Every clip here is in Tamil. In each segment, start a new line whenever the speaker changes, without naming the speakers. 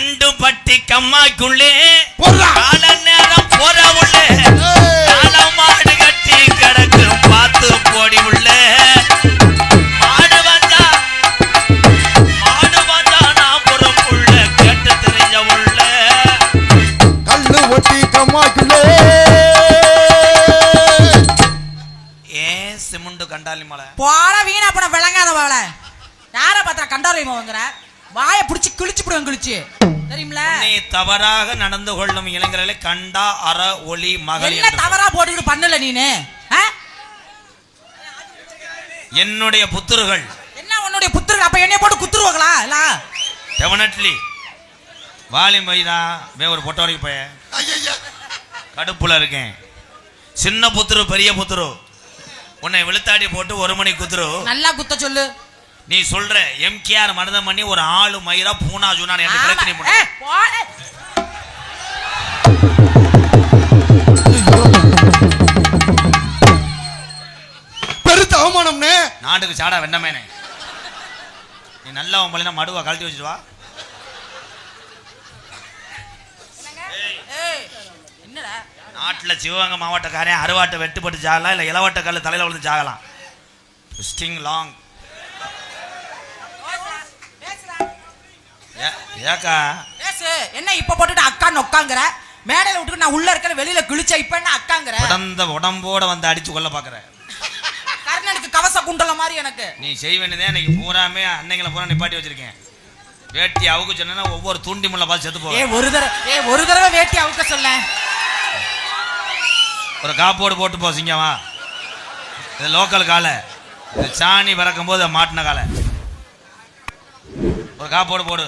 கண்டு பட்டி கம்மாய்க்குள்ளே
போடுறா.
கால நேரம் போற
பிடிச்சி கிழிச்சு விடுவேன் கிழிச்சு. தெரியுமில
நீ தவறாக நடந்து கொள்ளும் இளைஞர்களை கண்டா அற ஒளி மகள்
என்ன தவறா போட்டுக்கிட்டு பண்ணல நீனு?
என்னுடைய புத்திரர்கள்.
என்ன உன்னுடைய புத்திர அப்ப என்னைய போட்டு குத்துருவாங்களா? இல்ல?
டெஃபினெட்லி வாலி மைதா வே ஒரு பொட்ட வரைக்கும் போய
ஐயா
கடுப்புல இருக்கேன். சின்ன புத்துரு பெரிய புத்துரு. உன்னை விழுத்தாடி போட்டு ஒரு மணி குத்துரு.
நல்லா குத்த சொல்லு.
நீ சொல்ற எம்கேஆர் மனதம் பண்ணி ஒரு ஆளு மயிரா பூனா ஜூனான் என்று. பிரச்சனை பண்ணு.
பெருத்த அவமானம்னே.
நாட்டுக்கு சாடா வெண்ணமேனே. நீ நல்லா உன் பள்ளினா மடுவா கழட்டி வச்சுட்டு வா.
ஏய், என்னடா?
நாட்டுல சிவகங்கை மாவட்டக்காரன் அருவாட்டை வெட்டுப்பட்டு சாகலாம் இல்ல இளவட்ட கல்லு தலையில விழுந்து சாகலாம் லாங் ஏக்கா.
பேசு என்ன இப்ப போட்டுட்டு அக்கான்னு உட்காங்குற மேடையில விட்டுட்டு நான் உள்ள இருக்கிற வெளியில கிழிச்ச இப்ப என்ன அக்காங்குற?
உடந்த உடம்போட வந்து அடிச்சு கொல்ல பாக்குற.
கர்ணனுக்கு கவச குண்டல மாதிரி எனக்கு.
நீ செய்ய வேண்டியதே இன்னைக்கு பூராமே அன்னைங்களை பூரா நிப்பாட்டி வச்சிருக்கேன். வேட்டி அவுக்கு சொன்னா ஒவ்வொரு தூண்டி முள்ள பார்த்து செத்து
ஏ
போவேன்
ஒரு தடவை ஏ ஒரு தடவை வேட்டி அவுக்க சொல்ல
ஒரு காப்போடு போட்டு போ சிங்கமா இது லோக்கல் காலை. இது சாணி பறக்கும் போது மாட்டின காலை. ஒரு காப்போடு போடு.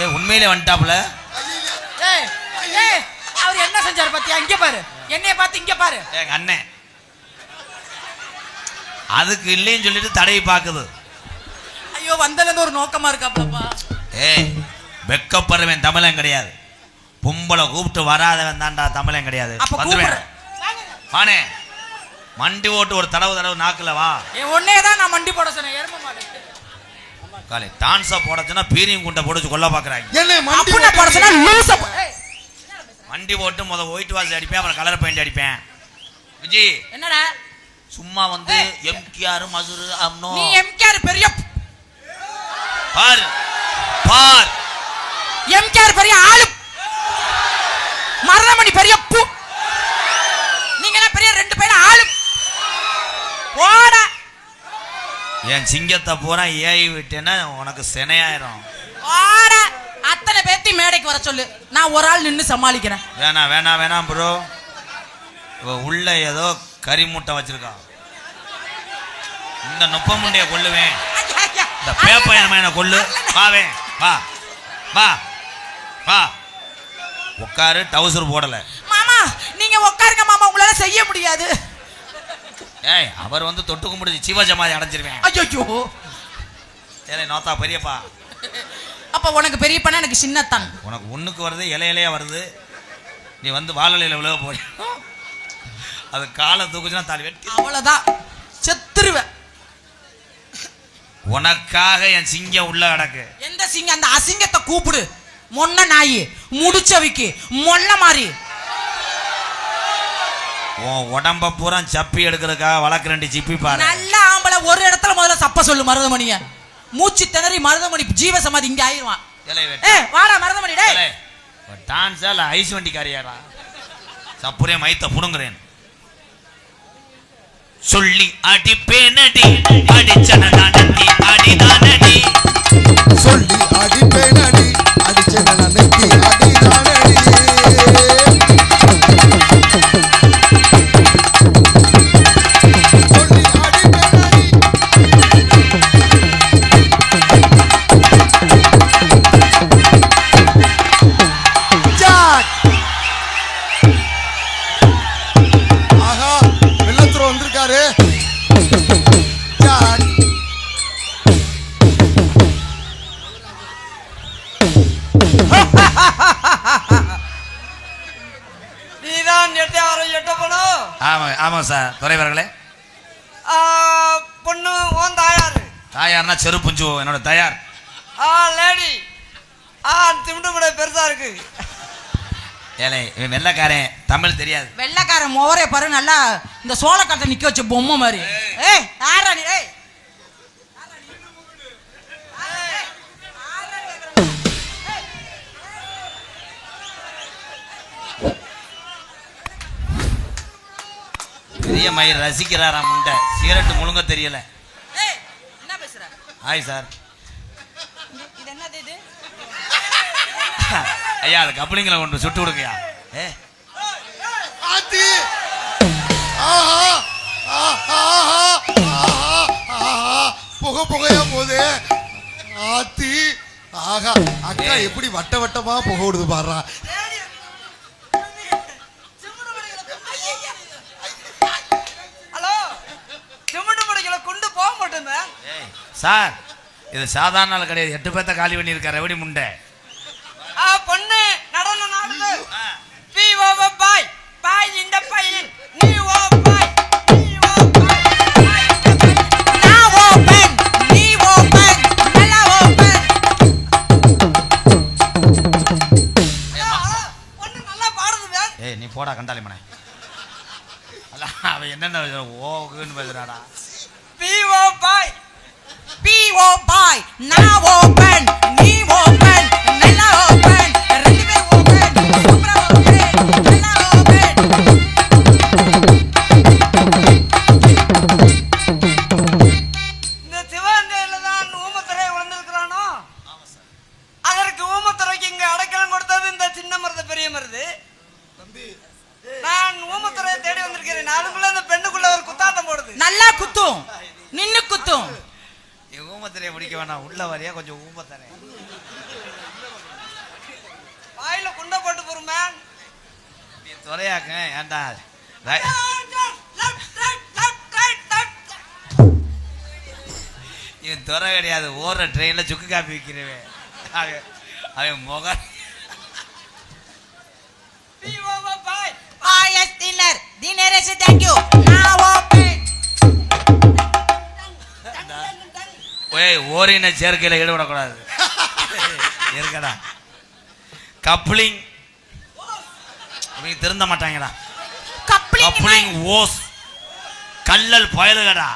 ஏ உண்மையிலே
ஏய் அவர் என்ன செஞ்சாரு பாத்தியா? இங்க பாரு. என்னைய பார்த்து இங்க பாரு.
எங்க அண்ணன் அதுக்கு இல்லைன்னு சொல்லிட்டு தடவி பார்க்குது.
ஐயோ வந்ததுல ஒரு நோக்கமா இருக்காப்லப்பா
ஏய் வெக்கப்படுறவன் தமிழன் கிடையாது. பொம்பளை கூப்பிட்டு வராதவன் தான்டா தமிழன் கிடையாது. வானே மண்டி ஓட்டு ஒரு தடவை தடவை நாக்குல வா.
ஒன்னே தான் நான் மண்டி போட சொன்னேன். எரும மாடு.
காலை டான்ஸா போடச்சுன்னா பீரியும் குண்டை போட்டு கொல்ல பாக்குறாங்க.
என்ன மண்டி
லூச
வண்டி போட்டு முத ஒயிட் வாஷ் அடிப்பேன் அப்புறம் கலர் பெயிண்ட் அடிப்பேன். விஜி
என்னடா?
சும்மா வந்து எம்கேஆர் மதுரு அம்னோ
நீ எம்கேஆர் பெரிய
பார் பார்.
எம்கேஆர் பெரிய ஆளு. மருதமணி பெரிய பூ நீங்க பெரிய ரெண்டு பேரும் ஆளு. போட.
என் சிங்கத்தை பூரா ஏறி விட்டேன்னா உனக்கு சினையாயிரும்.
போட அத்தனை பேத்தி மேடைக்கு வர சொல்லு. நான் ஒரு ஆள் நின்னு சமாளிக்கிறேன்.
வேணாம் வேணாம் வேணாம் ப்ரோ இவ உள்ள ஏதோ கறி முட்டை வச்சிருக்கான் இந்த நுப்ப முண்டைய கொல்லுவேன் இந்த பேப்பயனமான கொல்லு. வாவே வா. வா. வா. உட்காரு டவுசர் போடல.
மாமா நீங்க உட்காருங்க மாமா. உங்களால செய்ய முடியாது.
ஏய் அவர் வந்து தொட்டு கும்பிடுச்சு சிவஜமாதி அடைஞ்சிருவேன்.
ஐயோ
ஏலே நோத்தா பெரியப்பா.
அப்ப உனக்கு பெரிய பண்ண எனக்கு சின்னத்தான்?
உனக்கு ஒண்ணுக்கு வருது இலை இலையா வருது. நீ வந்து வாழலையில விழுக போய் அது காலை தூக்குச்சுன்னா தாலி வெட்டி.
அவ்வளவுதான். செத்துருவேன்.
உனக்காக என் சிங்கம் உள்ள கிடக்கு.
எந்த சிங்க அந்த அசிங்கத்தை கூப்பிடு. மொன்ன நாயி முடிச்சவிக்கு மொல்ல மாதிரி
உன் உடம்ப பூரா சப்பி எடுக்கிறதுக்காக வளர்க்க ரெண்டு சிப்பி பாரு.
நல்ல ஆம்பளை ஒரு இடத்துல முதல்ல சப்ப சொல்லு மருதமணிய. மூச்சு திணறி மருதமணி ஜீவ சமாதி இங்க ஆயிருவான். ஏ வாடா மருதமணி டேய்.
டான்ஸா இல்ல ஐஸ் வண்டிக்காரியாரா சப்புரே மைத்த புடுங்குறேன். சொல்லி அடிப்பேனடி அடிச்சன நடத்தி அடிதானடி.
சொல்லி அடிப்பேனடி அடிச்ச நெத்தி அடிதானடி.
வெள்ளைக்காரன். தமிழ் தெரியாது.
வெள்ளைக்காரன் முவரே பாரு நல்லா இந்த சோளக்காட்டை நிக்க வச்ச பொம்மை மாதிரி. ஏய் யாரா நீ? ஏய்.
பெரிய மயிர் ரசிக்கிறாராம் முண்டை? சிகரெட் முழுங்க தெரியல.
ஏய் என்ன பேசுற?
ஹாய் சார் ஐயா அது கப்ளிங்களை கொண்டு சுட்டு கொடுங்கய்யா
புகையா போகுது? ஆத்தி. ஆஹா அக்கா எப்படி வட்ட வட்டமா புகை விடுது பாடுறா
ஹலோ திமுண்டு முடைகளை கொண்டு போக மாட்டேங்க
ஏய் சார் இது சாதாரண ஆள் கிடையாது. எட்டு பேர்த்த காலி பண்ணியிருக்காரு. எப்படி முண்டை. ஏய் நீ கண்டாளி மனை. அல்ல அவன் என்னென்ன ஓகுன்னு பேசுறாடா.
பி ஓ பாய்.
பி ஓ பாய். நான் ஓபன் நீ ஓபன்
வேணாம் கொஞ்சம் ஊமத்தரேன்
வாயில குண்டை போட்டு போருமே
நீ துறையாக்க ஏன்டா இவன் துறை கிடையாது ஓடுற ட்ரெயின்ல சுக்கு காப்பி விற்கிறவன் அவன் அவன் முக
ஆயஸ் டின்னர் டின்னர் தேங்க் யூ நான்
ஓய் ஓரின சேர்க்கையில் ஈடுபடக்கூடாது. இருக்கடா. கப்ளிங். இவங்க திருந்த மாட்டாங்கடா.
கப்ளிங்
ஓஸ். கல்லல் பயலுகடா.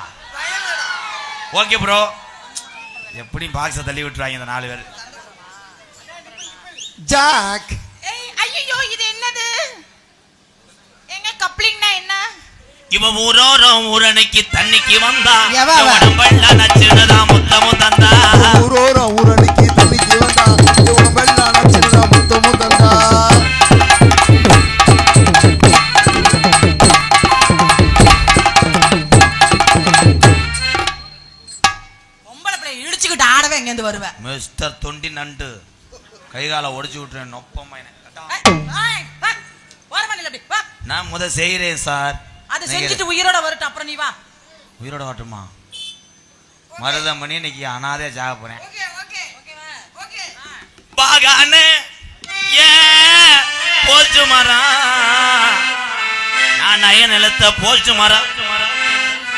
ஓகே ப்ரோ எப்படி பாக்ஸை தள்ளி விட்டுருவாங்க இந்த நாலு பேர்.
ஜாக்
ஏய் ஐயோ இது என்னது எங்க கப்ளிங்னா என்ன
இவன் ஊரோரம் ஊரணிக்கு தண்ணிக்கு வந்தா? உடம்பெள்ள நச்சுனதா முத்தமும் தந்தா.
ஊரோரம் ஊரணிக்கு தண்ணிக்கு வந்தா இவன் வெள்ளான சின்ன முத்தமும் தந்தா.
பொம்பளை பிள்ளை இடிச்சுக்கிட்டு ஆடவே எங்க இருந்து வருவேன்
மிஸ்டர் தொண்டி நண்டு. கைகால ஒடிச்சு விட்டுறேன் நொப்பமா நான் முத செய்கிறேன் சார்.
அது செஞ்சுட்டு உயிரோட வரட்டும். அப்புறம் நீ வா.
உயிரோட வரட்டுமா? மருதமணி இன்னைக்கு அனாதே ஜாக போறேன். பாகானே ஏ போச்சு மரம் நான் நய நிலத்த போச்சு மரம்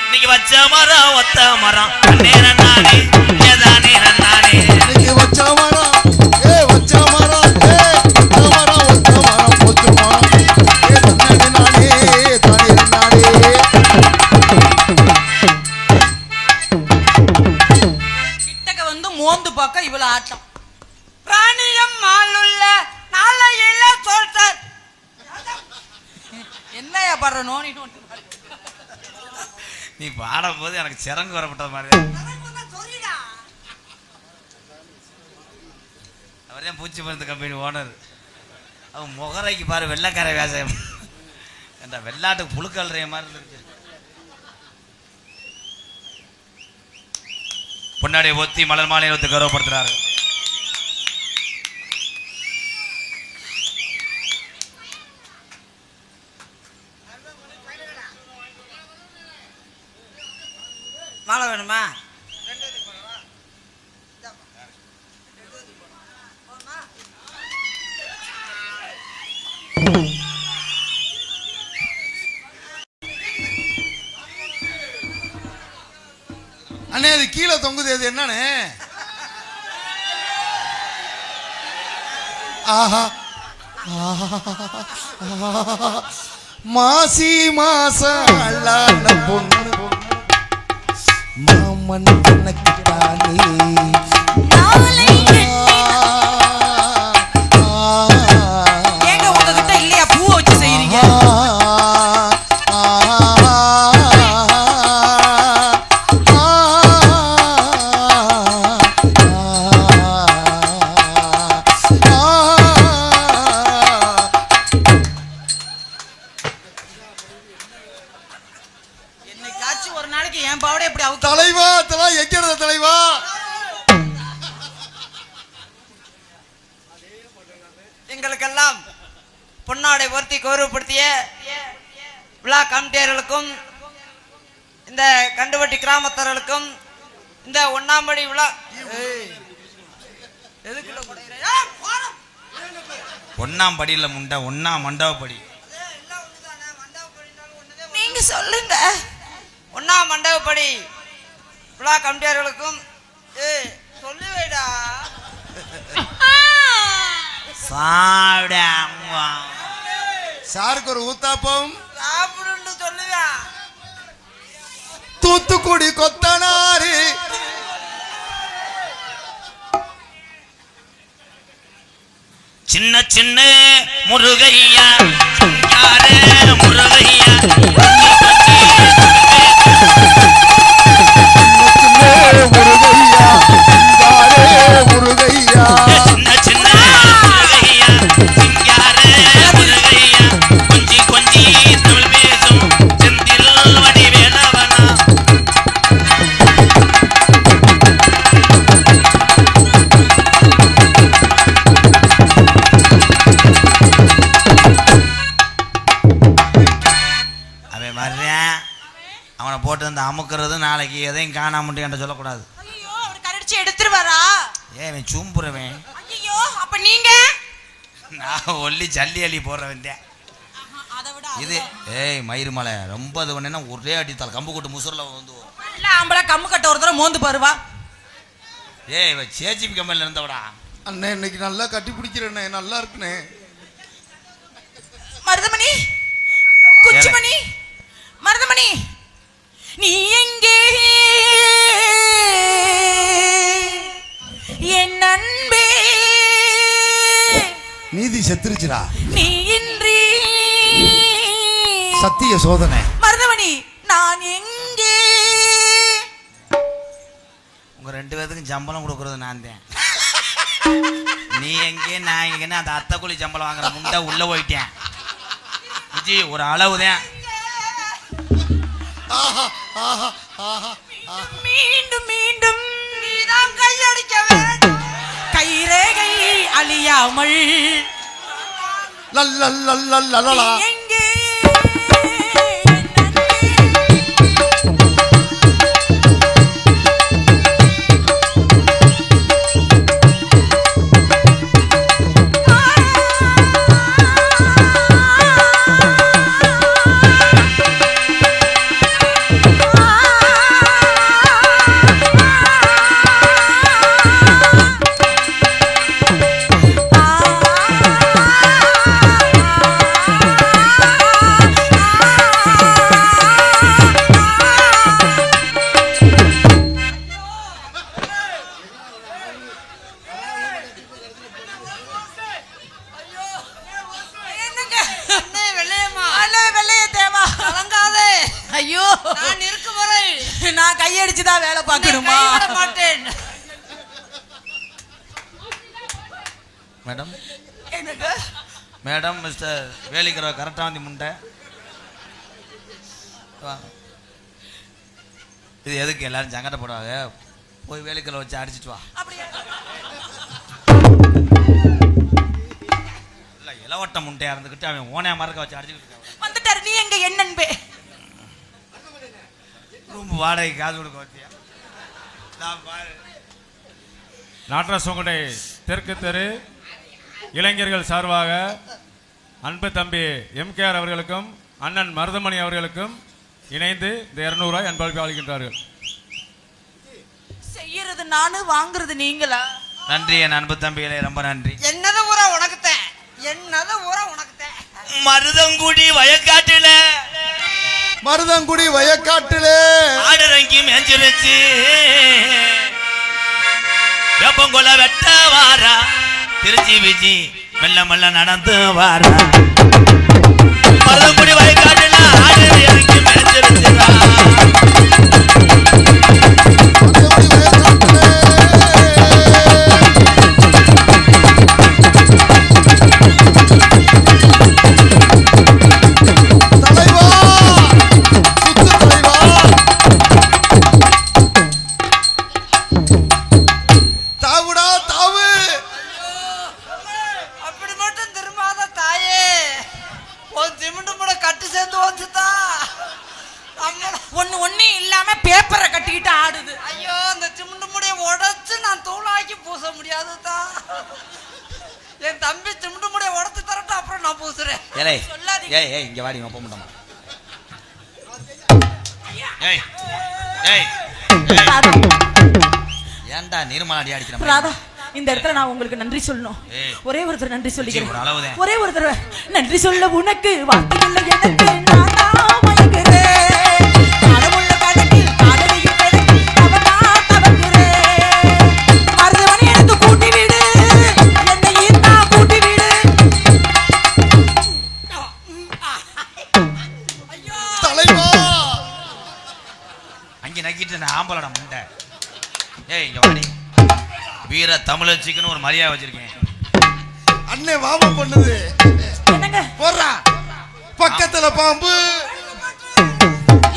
இன்னைக்கு வச்ச மரம் ஒத்த மரம் நேரம் நானே சிறங்கு வரப்பட்டது மாதிரி அவர் தான் பூச்சி மருந்து கம்பெனி ஓனர் அவன் முகரைக்கு பாரு வெள்ளக்கார விவசாயம் இந்த வெள்ளாட்டுக்கு புழுக்கல்றைய மாதிரி இருந்துச்சு பொன்னாடி ஒத்தி மலர் மாலையை ஒத்து கௌரவப்படுத்துறாரு.
மாலை வேணுமா?
அண்ணே அது கீழே தொங்குது. அது என்னண்ணே? ஆஹா. மாசி மாசம் அல்லாத பொண்ணு. மாமன் எனக்கு தானே
கிராமத்தர்களுக்கும் இந்த விழா? ஏய், போடா.
ஒன்னாம் படியில முண்டை ஒன்னாம் மண்டபப்படி
ஏய், எல்லாம் ஒண்ணுதானே, மண்டபப்படினாலும் ஒண்ணுதே.
நீங்க சொல்லுங்க.
ஒன்னாம் மண்டபப்படி விழா கமிட்டியர்களுக்கும் ஏய் சொல்லி வைடா
சாப்பிடாம
சாருக்கு ஒரு ஊத்தாப்பம்.
சாப்பிடுன்னு சொல்லுவியா
தூத்துக்குடி கொத்தனாரு.
சின்ன சின்ன முருகையா முருகையா
முருகையா?
நாளைக்கு எதையும் காணாம என்கிட்ட சொல்லக்கூடாது.
ஐயோ அவர் கரடிச்சு எடுத்துருவாரா?
ஏன் சூம்புறவன்
ஐயோ அப்ப நீங்க?
நான் ஒல்லி ஜல்லி அள்ளி போடுறவன் தான்.
அதை விட
இது ஏய் மயிறு மலை. ரொம்ப இது பண்ணேன்னா ஒரே அடித்தாள் கம்பு கொட்டு முசுரில் வந்து
நல்ல ஆம்பளை கம்மு கட்ட ஒரு தடவை மோந்து பாருவா
ஏய் இவ சேச்சிபி கம்பெனியில் இருந்தவடா.
அண்ணே இன்னைக்கு நல்லா கட்டி பிடிக்கிறேண்ணே. நல்லா இருக்குண்ணே.
மருதமணி குச்சிமணி மருதமணி. நீ எங்கே? என் அன்பே.
நீதி செத்துருச்சுடா.
நீ இன்றி.
சத்திய சோதனை.
மருதமணி நான் எங்கே?
உங்கள் ரெண்டு பேர்த்துக்கும் சம்பளம் கொடுக்குறது நான் தான் நீ எங்கே நான் எங்கேன்னு அந்த அத்தை கூலி சம்பளம் வாங்குற முண்டை உள்ளே போயிட்டேன். விஜி ஒரு அளவு தான்
ஆஹா ஆஹா ஆஹா
மீண்டும் மீண்டும் நீதான் கையடிக்க வேண்டும். கைரேகை அழியாமல்.
லல்லல்லல்லல்லலலா.
நான்
கையடிச்சு தான் வேலை பார்க்கணுமா
மாட்டேன்.
மேடம்?
எனக்கு
மேடம் மிஸ்டர் வேலிக்கிற கரெக்டாக வந்து முண்டை. இது எதுக்கு எல்லாரும் சங்கடப்படுவாங்க? போய் வேலிக்கரை வச்சு அடிச்சிட்டு வா. இல்லை இளவட்ட முண்டையாக இருந்துக்கிட்டு அவன் ஓனையா மறக்க வச்சு அடிச்சுக்கிட்டு.
வந்துட்டாரு. நீ எங்க என் நண்பே?
ரூம் வாடகை காசு கொடுக்க வச்சியா?
நாட்டரசங்குடை தெற்கு தெரு இளைஞர்கள் சார்பாக அன்பு தம்பி எம்கேஆர் அவர்களுக்கும் அண்ணன் மருதமணி அவர்களுக்கும் இணைந்து இந்த இருநூறுவாய் அன்பளிப்பு அளிக்கின்றார்கள்
செய்யறது நானு வாங்குறது நீங்களா?
நன்றி என் அன்பு தம்பிகளே ரொம்ப நன்றி.
என்னது பூரா உனக்கு என்னது ஊரா உனக்கு தே
மருதங்குடி வயக்காட்டுல
மருதங்குடி வயக்காட்டிலே.
ஆடரங்கி மேஞ்சிருச்சு. வெப்பங்கொல வெட்ட வாரா. திருச்சி விஜி மெல்ல மெல்ல நடந்து வாரா. மருதங்குடி
வயக்காட்டு
ஏய் ஏய் இங்க வாடி ஒப்ப மாட்டோமா ஏய் ஏய் ஏன்டா நிர்மலா அடி அடிக்கிற
ராதா? இந்த இடத்துல நான் உங்களுக்கு நன்றி சொல்லணும். ஒரே ஒரு தடவை நன்றி சொல்லிக்கிறேன். ஒரே ஒரு தடவை நன்றி சொல்ல உனக்கு வார்த்தைகள் எனக்கு
அங்க நக்கிட்டு நான் ஆம்பளடா முண்டை. ஏய் இங்க வாடி வீர தமிழச்சிக்குன்னு ஒரு மரியாதை வச்சிருக்கேன்.
அண்ணே வாம பண்ணுது.
என்னங்க?
போடுறா பக்கத்துல பாம்பு.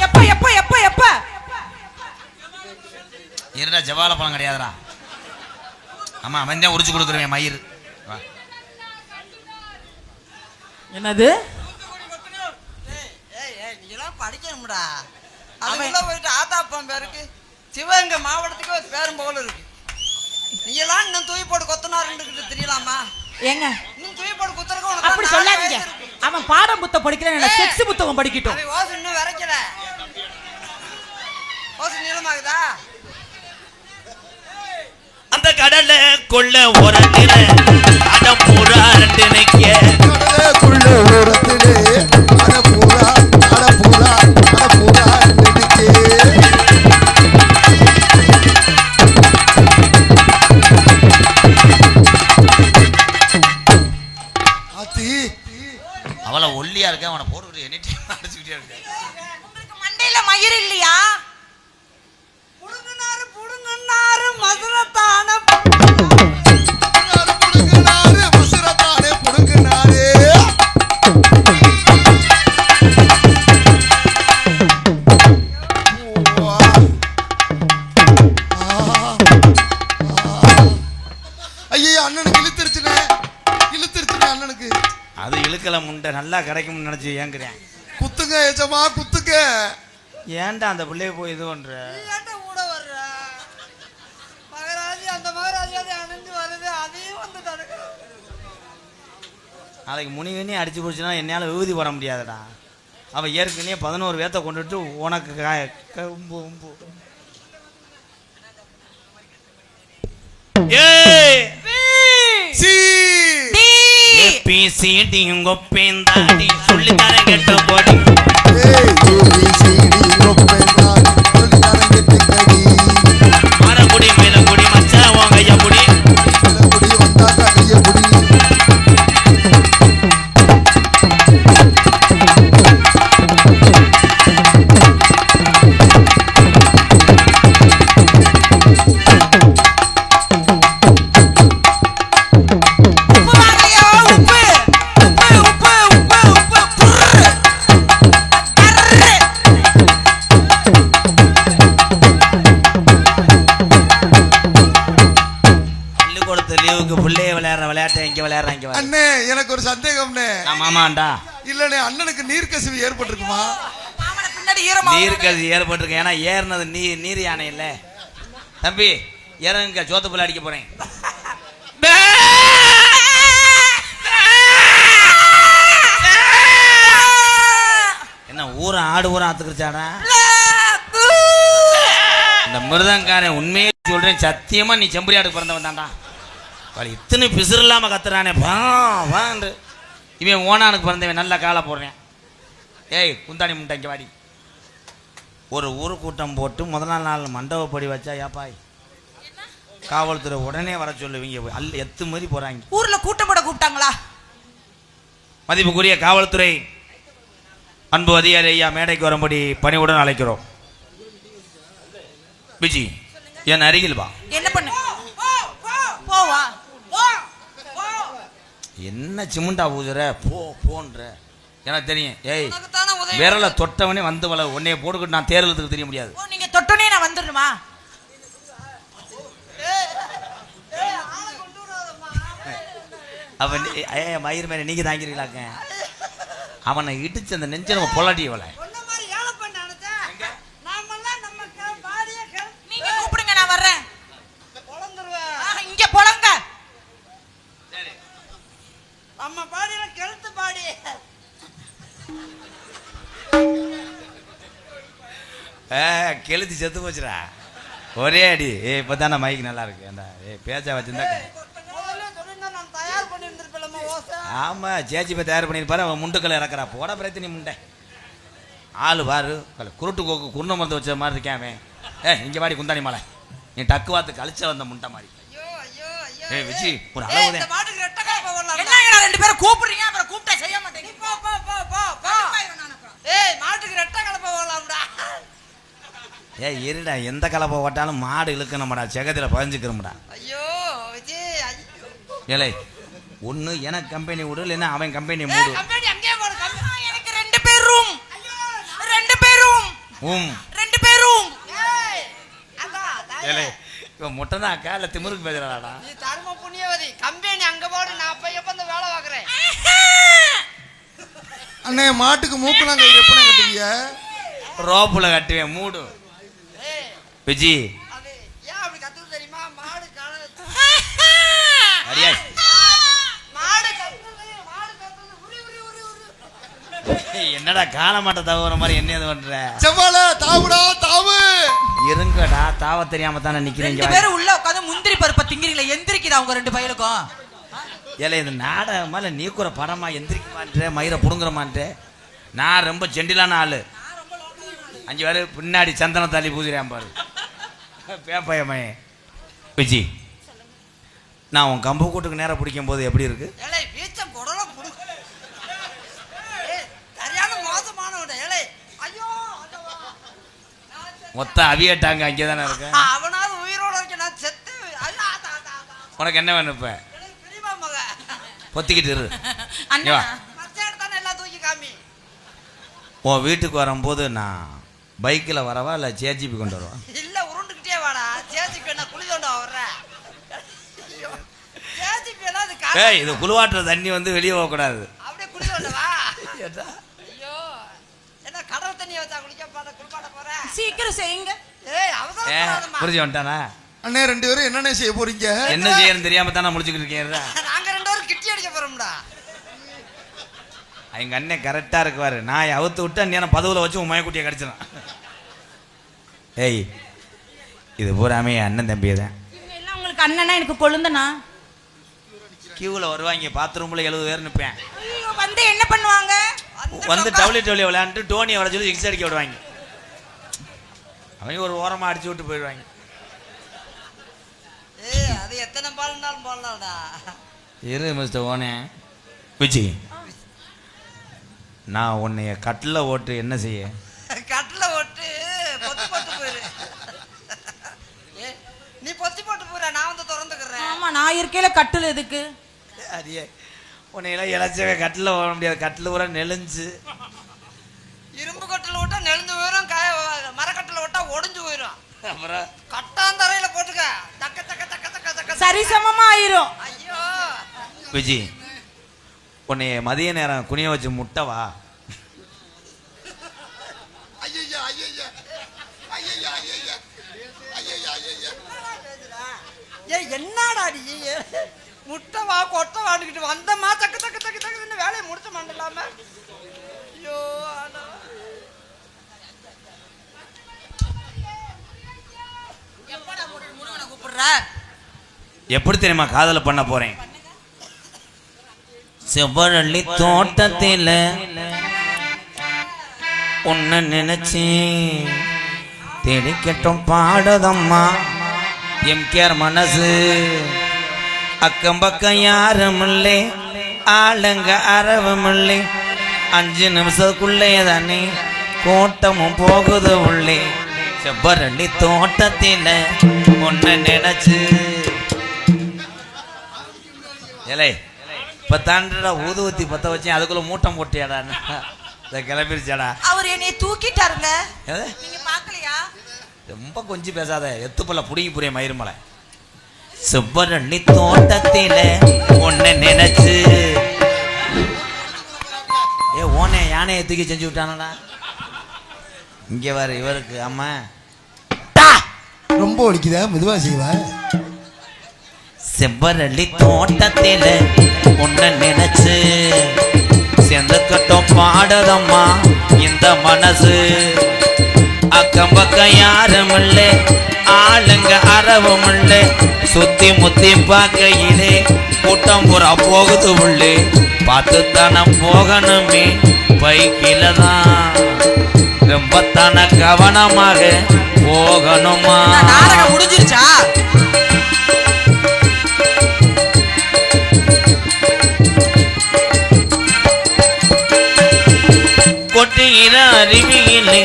எப்ப எப்ப எப்ப எப்ப?
இருடா ஜவால பழம் கிடையாதுடா. ஆமா அவன் தான் உரிச்சு கொடுக்குறேன் மயிர்.
என்னது?
ஏய் ஏய் நீலாம் படிக்கணும்டா. அதுக்குள்ள போயிட்டு ஆத்தாப்பன் பேருக்கு சிவகங்கை மாவட்டத்துக்கு ஒரு பேரும் போல இருக்கு. நீலாம் இன்னும் தூய் போட்டு கொத்தனாருன்னு தெரியலாமா?
ஏங்க?
இன்னும் தூய் போட்டு குத்துறக்கு உனக்கு
அப்படி
நாலு
சொல்லாதீங்க. அவன் பாடம் புத்தகம் படிக்கிறான் செக்ஸ் புத்தகம் படிக்கட்டும்.
அவன் ஓசு இன்னும் விரைக்கல. ஓசு நீளமாகுதா?
அந்த கடல்ல கொள்ள ஓரத்தில அடம் பூரா ரெண்டு நிக்க கிடைக்கும்னு நினைச்சு ஏங்குறேன்.
குத்துங்க ஏச்சமா குத்துங்க.
ஏன்டா அந்த பிள்ளைய போய் இது பண்ற? நாளைக்கு முனிவனே அடிச்சு போச்சுன்னா என்னால் விபூதி போட முடியாதுடா. அவ ஏற்கனவே பதினோரு பேத்த கொண்டுட்டு உனக்கு கம்பு உம்பு. ஏய்!
சீ!
ஏபிசிடி கொப்பேந்தாடி சொல்லி தர கெட்ட போடி
ஏய்
ஆமாண்டா
இல்லனே அண்ணனுக்கு நீர்க்கசிவு ஏற்பட்டிருக்குமா?
மாமனை பின்னாடி ஈரமா
நீருக்கு ஏற்பட்டிருக்கு. ஏன்னா ஏறினது நீ நீர் யானை இல்ல. தம்பி இறங்குங்க. சோத்து புள்ள அடிக்க போறேன். என்ன ஊரை ஆடு ஊரை ஆத்துக்கிச்சாடா இந்த மிருதங்காரன் உண்மையே சொல்றேன். சத்தியமா நீ செம்பரி ஆடு பிறந்தவன் தான்டா இத்தனை பிசுறு இல்லாம கத்துறானே. பா வாண்டு இவன் ஓனானுக்கு பிறந்தவன் நல்ல காலை போடுறேன். ஏய் குந்தாணி முட்டை இங்கே வாடி. ஒரு ஊரு கூட்டம் போட்டு முதல் நாள் நாள் மண்டபப்படி வச்சா ஏப்பாய் காவல்துறை உடனே வர சொல்லுவீங்க. அல்ல எத்து மாதிரி போறாங்க.
ஊர்ல கூட்டம் போட கூப்பிட்டாங்களா?
மதிப்புக்குரிய காவல்துறை அன்பு அதிகாரி ஐயா மேடைக்கு வரும்படி பணிவுடன் அழைக்கிறோம். விஜி என் அருகில் வா.
என்ன பண்ணு?
என்ன சிமுண்டா ஊதுற? போ போன்ற. எனக்கு தெரியும். ஏய் விரலை தொட்டவனே வந்து வள உன்னைய போட்டுக்கிட்டு நான் தேர்தலுக்கு தெரிய முடியாது.
நீங்க தொட்டோனே நான் வந்துடணுமா?
அவன் ஏ மயிர் மேலே நீங்க தாங்கிறீங்களாக்க அவனை இடிச்சு அந்த நெஞ்ச நம்ம பொல்லாட்டி அவளை கெளுத்தி செத்து போச்சுடா. ஒரே அடி. ஏ இப்போ தானே மைக் நல்லா இருக்கு. அந்த ஏ பேச்சா வச்சிருந்தா
முதல்ல சொல்லிருந்தா நான் தயார் பண்ணியிருந்திருப்பேன்மா ஓசை.
ஆமா சேச்சி போய் தயார் பண்ணியிருப்பாரு. அவன் முண்டுக்கல்ல இறக்குறா. போட பிரச்சனை முண்டை. ஆளு பாரு. குருட்டு கோக்கு குருண மருந்து வச்ச மாதிரி இருக்கேன் அவன்? ஏ இங்க வாடி குந்தாணி மலை. நீ டக்கு வாத்து கழிச்ச வந்த முண்டை மாதிரி.
ஐயோ ஐயோ ஐயோ.
ஏய் விஜி ஒரு அளவு
ரெண்டு பேரும் கூப்பிடுறீங்க? அப்புறம் கூப்பிட்டா செய்ய மாட்டேங்க
போ போ போ போ. போ ஏய் மாட்டுக்கு
ஏ இருடா எந்த கலப்பை ஓட்டாலும் மாடு இழுக்கணும்டா செகத்தில் பதிஞ்சுக்கிறோம்டா
ஐயோ
ஏலே ஒன்று எனக்கு கம்பெனி விடு இல்லைன்னா அவன் கம்பெனி மூடு.
கம்பெனி அங்கேயே போடு கம்பெனி
எனக்கு ரெண்டு பேரும் ரெண்டு பேரும்
உம்.
ரெண்டு பேரும்
ஏய் அதான்? தாயே.
ஏலே இவன் முட்டை தான் அக்கா திமிருக்கு பேசுறாடா
நீ தர்ம புண்ணியவதி. கம்பெனி அங்க போடு நான் அப்ப எப்ப இந்த வேலை பாக்குறேன்
அண்ணே மாட்டுக்கு மூக்கெல்லாம் கை எப்பனே கட்டுவீங்க?
ரோப்புல கட்டுவேன் மூடு. விஜி என்னடா கால மாட்டை தவிர மாதிரி என்ன இது பண்ற?
செவ்வாழ தாவுடா தாவு.
இருங்கடா தாவ தெரியாம தானே
ரெண்டு
நிக்கிறீங்க
பேரும் உள்ள உட்காந்து முந்திரி பருப்பை திங்கிறீங்களா எந்திரிக்குதா அவங்க ரெண்டு பையனுக்கும்
ஏலே இந்த நாடகமால நீக்குற படமா எந்திரிக்க மாட்டே மயிரை புடுங்குற நான் ரொம்ப ஜெண்டிலான ஆளு. அஞ்சு பேர் பின்னாடி சந்தன தாலி பூஜிறேன் பாரு. பேப்பயமே. விஜி நான் உன் கம்பு கூட்டுக்கு நேரம் பிடிக்கும் போது எப்படி இருக்கு?
ஏலே வீச்சம் குடல புடு ஏய் சரியான மோசமானவன் ஏலே. ஐயோ ஆண்டவா. நான் செத்தேன்.
மொத்த அவியட்டாங்க அங்கே தானே இருக்கு?
அவனாவது உயிரோட இருக்க நான் செத்து.
உனக்கு என்ன வேணும் இப்போ?
எனக்கு பிரிவா மக.
பொத்திக்கிட்டு இரு. உன் வீட்டுக்கு வரும்போது நான் பைக்கில் வரவா இல்லை ஜேஜிபி கொண்டு வரவா
இல்ல உருண்டுகிட்டே வாடா சேச்சிக்கு என்ன குழி தோண்ட வர்ற ஐயோ சேச்சிக்கு எல்லாம் அது கா-
ஏய் இது குழுவாட்டுற தண்ணி வந்து வெளியே போகக்கூடாது.
அப்படியே குழி தோண்ட வா. ஐயோ. என்ன கடல் தண்ணியை வச்சா குளிக்க பாட குளிப்பாட போற?
சீக்கிரம் செய்யுங்க.
ஏய் அவசரப்படாதம்மா.
புரிஞ்சு வந்துட்டானா?
அண்ணே ரெண்டு பேரும் என்னண்ணே செய்ய போறீங்க?
என்ன செய்யணும்னு தெரியாம தானே முடிச்சுக்கிட்டு இருக்கேன் இருடா.
நாங்க ரெண்டு பேரும் கிட்டி அடிக்க போறோம்டா.
எங்க அண்ணன் கரெக்டா இருக்குவாரு. நான் அவுத்து விட்டு அண்ணன் பதவுல வச்சு உன் மயக்குட்டியை கடிச்சிடான் ஏய் இது பூராமே அண்ணன் தம்பி தான்
உங்களுக்கு அண்ணனா எனக்கு கொழுந்தனா?
கியூவில் வருவாங்க பாத்ரூமில் எழுபது பேர் நிற்பேன்
வந்து என்ன பண்ணுவாங்க?
வந்து டவுளி டவுளி விளையாண்டுட்டு டோனி வர சொல்லி சிக்ஸ் அடிக்க விடுவாங்க. அவங்க ஒரு ஓரமாக அடிச்சு விட்டு போயிடுவாங்க.
ஏய் அது எத்தனை பால்னாலும் போடலாம்டா.
இரு மிஸ்டர் ஓனே. விஜி நான் உன்னைய கட்டில் ஓட்டு என்ன செய்ய?
கட்டில ஓட்டு பொத்தி போட்டு போயிரு. நீ பொத்தி போட்டு போற நான் வந்து திறந்துக்கிறேன்.
ஆமா நான் இருக்கையில கட்டுல எதுக்கு?
அடியே. உன்னையெல்லாம் இழைச்சவே கட்டில் ஓட முடியாது. கட்டில் பூரா நெளிஞ்சு.
இரும்பு கட்டில் விட்டா நெளிஞ்சு போயிடும் காய மரக்கட்டில் விட்டா ஒடிஞ்சு போயிடும்
அப்புறம்?
கட்டாந்தரையில போட்டுக்க. தக்க தக்க தக்க தக்க தக்க
சரிசமமா ஆயிரும்.
ஐயோ.
விஜி உன்னைய மதிய நேரம் குனிய வச்சு முட்டவா
என்னடா நீ? முட்டை வா கொட்டை வாண்டுக்கிட்டு வந்தமா தக்க தக்க தக்க தக்க வேலையை முடிச்ச மாட்டலாம ஐயோ
எப்படி தெரியுமா காதல பண்ண போறேன்? செவ்வரளி தோட்டத்தில் உன்னை நினைச்சு தேடிக்கட்டும் பாடதம்மா. எம்கேர் மனசு. அக்கம் பக்கம் யாரும் இல்லை ஆளுங்க அரவும் இல்லை அஞ்சு நிமிஷத்துக்குள்ளே தானே கூட்டமும் போகுது உள்ளே. செவ்வரளி தோட்டத்தில் உன்னை நினைச்சு. ஏலே இப்போ தாண்டா ஊதுவத்தி பற்ற வச்சேன். அதுக்குள்ள மூட்டம் போட்டியாடா இதை கிளம்பிருச்சாடா
அவர் என்னை தூக்கிட்டாருங்க.
எது?
நீங்க பாக்கலையா
ரொம்ப கொஞ்சம் பேசாத. எத்துப்பல்ல புடிங்கி புரிய மயிருமலை சுப்பரண்ணி தோட்டத்தில உன்னை நினைச்சு. ஏ ஓனே யானையை தூக்கி செஞ்சு விட்டானடா. இங்க வர இவருக்கு அம்மா.
ரொம்ப ஒடிக்குதா மெதுவா செய்வா.
செவ்வரளி தோட்டத்தில உன்னை நினைச்சு. செந்தக்கட்டும் பாடதம்மா இந்த மனசு. அக்கம் பக்கம் யாரும் இல்லை இல்லை சுத்தி முத்தி பார்க்கையிலே கூட்டம் புறா போகுது உள்ளே. பார்த்து தானே போகணுமே பைக்கில தான் ரொம்ப தானே கவனமாக போகணுமா
முடிஞ்சிருச்சா?
கொட்டுகிற அருவியிலே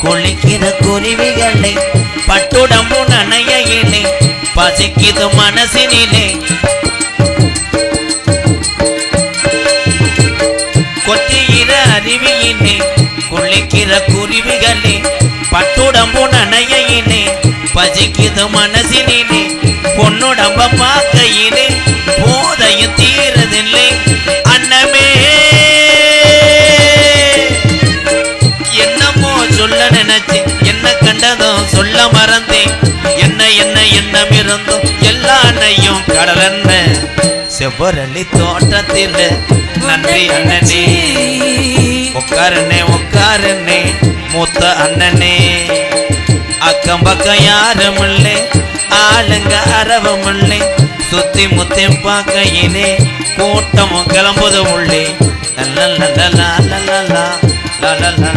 குளிக்கிற குருவிகளை பட்டுடம்பு நனையிலே பசிக்குது மனசினிலே. கொட்டுகிற அருவியினே குளிக்கிற குருவிகளே பட்டுடம்பு நனையினே பசிக்குது மனசினிலே பொன்னுடம்ப பார்க்கையிலே போதையும் தீரதில்லை அன்னமே. என்னமோ சொல்ல நினைச்சு என்ன கண்டதும் சொல்ல மறந்தேன் எண்ணம் இருந்தும் எல்லா அன்னையும் கடல் என்ன செவ்வரளி தோட்டத்தில் நன்றி அண்ணனே. உட்காருனே உட்காருனே மூத்த அண்ணனே. அக்கம் பக்கம் யாரும் இல்லை ஆளுங்க அரவும் இல்லை சுத்தி முத்தி பார்க்கையிலே கூட்டமும் கிளம்புது உள்ளே. லல்லல்லல்லா லல்லல்லா லல்லல்லா